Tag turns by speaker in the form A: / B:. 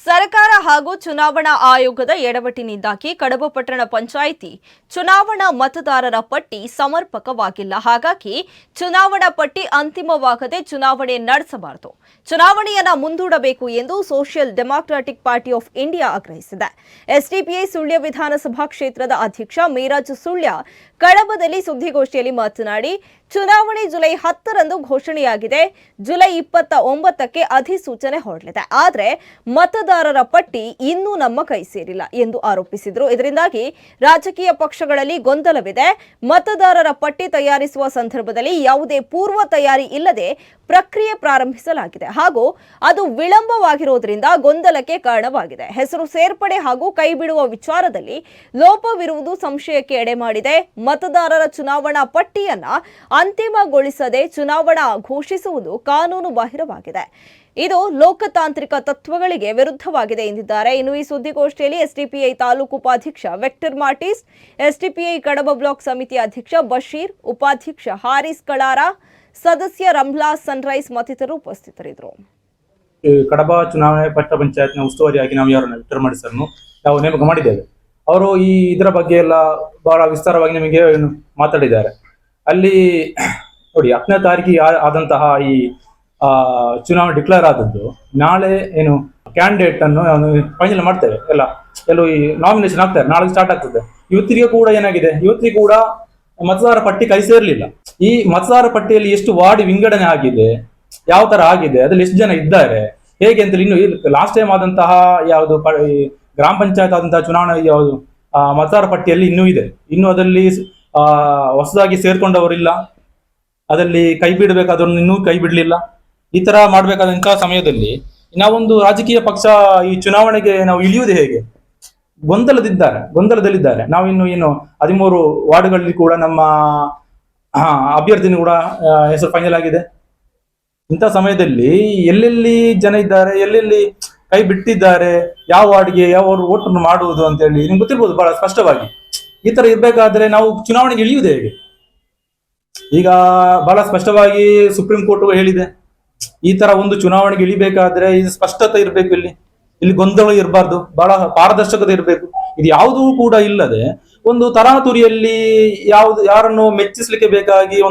A: ಸರ್ಕಾರ ಹಾಗೂ ಚುನಾವಣಾ ಆಯೋಗದ ಎಡವಟ್ಟಿನಿಂದಾಗಿ ಕಡಬ ಪಟ್ಟಣ ಪಂಚಾಯಿತಿ ಚುನಾವಣಾ ಮತದಾರರ ಪಟ್ಟಿ ಸಮರ್ಪಕವಾಗಿಲ್ಲ. ಹಾಗಾಗಿ ಚುನಾವಣಾ ಪಟ್ಟಿ ಅಂತಿಮವಾಗದೆ ಚುನಾವಣೆ ನಡೆಸಬಾರದು. ಚುನಾವಣೆಯನ್ನ ಮುಂದೂಡಬೇಕು ಎಂದು social democratic party of India ಆಗ್ರಹಿಸಿದೆ. ಎಸ್ಡಿಪಿಐ ಸುಳ್ಯ ವಿಧಾನಸಭಾ ಕ್ಷೇತ್ರದ ಅಧ್ಯಕ್ಷ ಮೇರಾಜ್ ಸುಳ್ಯ ಕಡಬದಲ್ಲಿ ಸುದ್ದಿಗೋಷ್ಠಿಯಲ್ಲಿ ಮಾತನಾಡಿ, ಚುನಾವಣೆ ಜುಲೈ ಹತ್ತರಂದು ಘೋಷಣೆಯಾಗಿದೆ. ಜುಲೈ ಇಪ್ಪತ್ತ ಒಂಬತ್ತಕ್ಕೆ ಅಧಿಸೂಚನೆ ಹೊರಡಲಿದೆ. ಆದರೆ ಮತದಾರರ ಪಟ್ಟಿ ಇನ್ನೂ ನಮ್ಮ ಕೈ ಸೇರಿಲ್ಲ ಎಂದು ಆರೋಪಿಸಿದರು. ಇದರಿಂದಾಗಿ ರಾಜಕೀಯ ಪಕ್ಷಗಳಲ್ಲಿ ಗೊಂದಲವಿದೆ. ಮತದಾರರ ಪಟ್ಟಿ ತಯಾರಿಸುವ ಸಂದರ್ಭದಲ್ಲಿ ಯಾವುದೇ ಪೂರ್ವ ತಯಾರಿ ಇಲ್ಲದೆ ಪ್ರಕ್ರಿಯೆ ಪ್ರಾರಂಭಿಸಲಾಗಿದೆ. ಹಾಗೂ ಅದು ವಿಳಂಬವಾಗಿರುವುದರಿಂದ ಗೊಂದಲಕ್ಕೆ ಕಾರಣವಾಗಿದೆ. ಹೆಸರು ಸೇರ್ಪಡೆ ಹಾಗೂ ಕೈಬಿಡುವ ವಿಚಾರದಲ್ಲಿ ಲೋಪವಿರುವುದು ಸಂಶಯಕ್ಕೆ ಎಡೆ ಮಾಡಿದೆ. ಮತದಾರರ ಚುನಾವಣಾ ಪಟ್ಟಿಯನ್ನ ಅಂತಿಮಗೊಳಿಸದೆ ಚುನಾವಣಾ ಘೋಷಿಸುವುದು ಕಾನೂನು ಬಾಹಿರವಾಗಿದೆ ಇದು ಲೋಕತಾಂತ್ರಿಕ ತತ್ವಗಳಿಗೆ ವಿರುದ್ಧವಾಗಿದೆ ಎಂದಿದ್ದಾರೆ. ಇನ್ನು ಈ ಸುದ್ದಿಗೋಷ್ಠಿಯಲ್ಲಿ ಎಸ್ಡಿಪಿಐ ತಾಲೂಕು ಉಪಾಧ್ಯಕ್ಷ Victor Martis, SDPI Kadaba block ಸಮಿತಿ ಅಧ್ಯಕ್ಷ ಬಶೀರ್, ಉಪಾಧ್ಯಕ್ಷ ಹಾರಿಸ್ ಕಳಾರ, ಸದಸ್ಯ ರಂಭ್ಲಾ ಸನ್ರೈಸ್ ಮತ್ತಿತರರು ಉಪಸ್ಥಿತರಿದ್ದರು.
B: ಕಡಬ ಚುನಾವಣೆ ಪಟ್ಟ ಪಂಚಾಯತ್ನ ಉಸ್ತುವಾರಿಯಾಗಿ ನಾವು ಯಾರನ್ನು ವಿಕ್ಟರ್ ಮಾಡಿಸರನ್ನು ನಾವು ನೇಮಕ ಮಾಡಿದ್ದೇವೆ. ಅವರು ಈ ಇದರ ಬಗ್ಗೆ ಎಲ್ಲ ಬಹಳ ವಿಸ್ತಾರವಾಗಿ ನಿಮಗೆ ಮಾತಾಡಿದ್ದಾರೆ. ಅಲ್ಲಿ ನೋಡಿ ಹತ್ತನೇ ತಾರೀಕಿಗೆ ಆದಂತಹ ಈ ಚುನಾವಣೆ ಡಿಕ್ಲೇರ್ ಆದದ್ದು, ನಾಳೆ ಏನು ಕ್ಯಾಂಡಿಡೇಟ್ ಅನ್ನು ಫೈನಲ್ ಮಾಡ್ತೇವೆ. ಎಲ್ಲ ಎಲ್ಲೂ ಈ ನಾಮಿನೇಷನ್ ಆಗ್ತಾರೆ ನಾಳೆ ಸ್ಟಾರ್ಟ್ ಆಗ್ತದೆ. ಇವತ್ತಿಗೆ ಕೂಡ ಏನಾಗಿದೆ? ಇವತ್ತಿಗೆ ಕೂಡ ಮತದಾರ ಪಟ್ಟಿ ಕೈ ಸೇರ್ಲಿಲ್ಲ. ಈ ಮತದಾರ ಪಟ್ಟಿಯಲ್ಲಿ ಎಷ್ಟು ವಾರ್ಡ್ ವಿಂಗಡಣೆ ಆಗಿದೆ, ಯಾವ ತರ ಆಗಿದೆ, ಅದ್ರಲ್ಲಿ ಎಷ್ಟು ಜನ ಇದ್ದಾರೆ, ಹೇಗೆ ಅಂತ ಇನ್ನು ಲಾಸ್ಟ್ ಟೈಮ್ ಆದಂತಹ ಯಾವುದು ಗ್ರಾಮ ಪಂಚಾಯತ್ ಆದಂತಹ ಚುನಾವಣೆ ಯಾವುದು ಮತದಾರ ಪಟ್ಟಿಯಲ್ಲಿ ಇನ್ನೂ ಇದೆ. ಇನ್ನು ಅದರಲ್ಲಿ ಹೊಸದಾಗಿ ಸೇರ್ಕೊಂಡವರಿಲ್ಲ. ಅದರಲ್ಲಿ ಕೈ ಬಿಡಬೇಕಾದವ್ರನ್ನ ಇನ್ನೂ ಕೈ ಬಿಡಲಿಲ್ಲ. ಈ ತರ ಮಾಡ್ಬೇಕಾದಂತಹ ಸಮಯದಲ್ಲಿ ನಾವೊಂದು ರಾಜಕೀಯ ಪಕ್ಷ ಈ ಚುನಾವಣೆಗೆ ನಾವು ಇಳಿಯುವುದು ಹೇಗೆ? ಗೊಂದಲದಿದ್ದಾರೆ ಗೊಂದಲದಲ್ಲಿದ್ದಾರೆ. ನಾವು ಇನ್ನು ಏನು ಹದಿಮೂರು ವಾರ್ಡ್ಗಳಲ್ಲಿ ಕೂಡ ನಮ್ಮ ಆ, ಅಭ್ಯರ್ಥಿನೂ ಕೂಡ ಹೆಸರು ಫೈನಲ್ ಆಗಿದೆ. ಇಂಥ ಸಮಯದಲ್ಲಿ ಎಲ್ಲೆಲ್ಲಿ ಜನ ಇದ್ದಾರೆ ಎಲ್ಲೆಲ್ಲಿ ಕೈ ಬಿಟ್ಟಿದ್ದಾರೆ ಯಾವ ವಾರ್ಡ್ಗೆ ಯಾವ ಓಟನ್ನು ಮಾಡುವುದು ಅಂತ ಹೇಳಿ ನಿಮ್ಗೆ ಗೊತ್ತಿರ್ಬೋದು ಬಹಳ ಸ್ಪಷ್ಟವಾಗಿ. ಈ ತರ ಇರ್ಬೇಕಾದ್ರೆ ನಾವು ಚುನಾವಣೆಗೆ ಇಳಿಯುವುದು ಹೇಗೆ? ಈಗ ಬಹಳ ಸ್ಪಷ್ಟವಾಗಿ ಸುಪ್ರೀಂ ಕೋರ್ಟ್ ಹೇಳಿದೆ. ಈ ತರ ಒಂದು ಚುನಾವಣೆಗೆ ಇಳಿಬೇಕಾದ್ರೆ ಇದು ಸ್ಪಷ್ಟತೆ ಇರಬೇಕು ಇಲ್ಲಿ. ಇಲ್ಲಿ ಗೊಂದಲ ಇರಬಾರ್ದು. ಬಹಳ ಪಾರದರ್ಶಕತೆ ಇರಬೇಕು. ಇದು ಯಾವುದೂ ಕೂಡ ಇಲ್ಲದೆ ಒಂದು ತರಾತುರಿಯಲ್ಲಿ ಯಾವ್ದು ಯಾರನ್ನು ಮೆಚ್ಚಿಸ್ಲಿಕ್ಕೆ ಬೇಕಾಗಿ ಒಂದು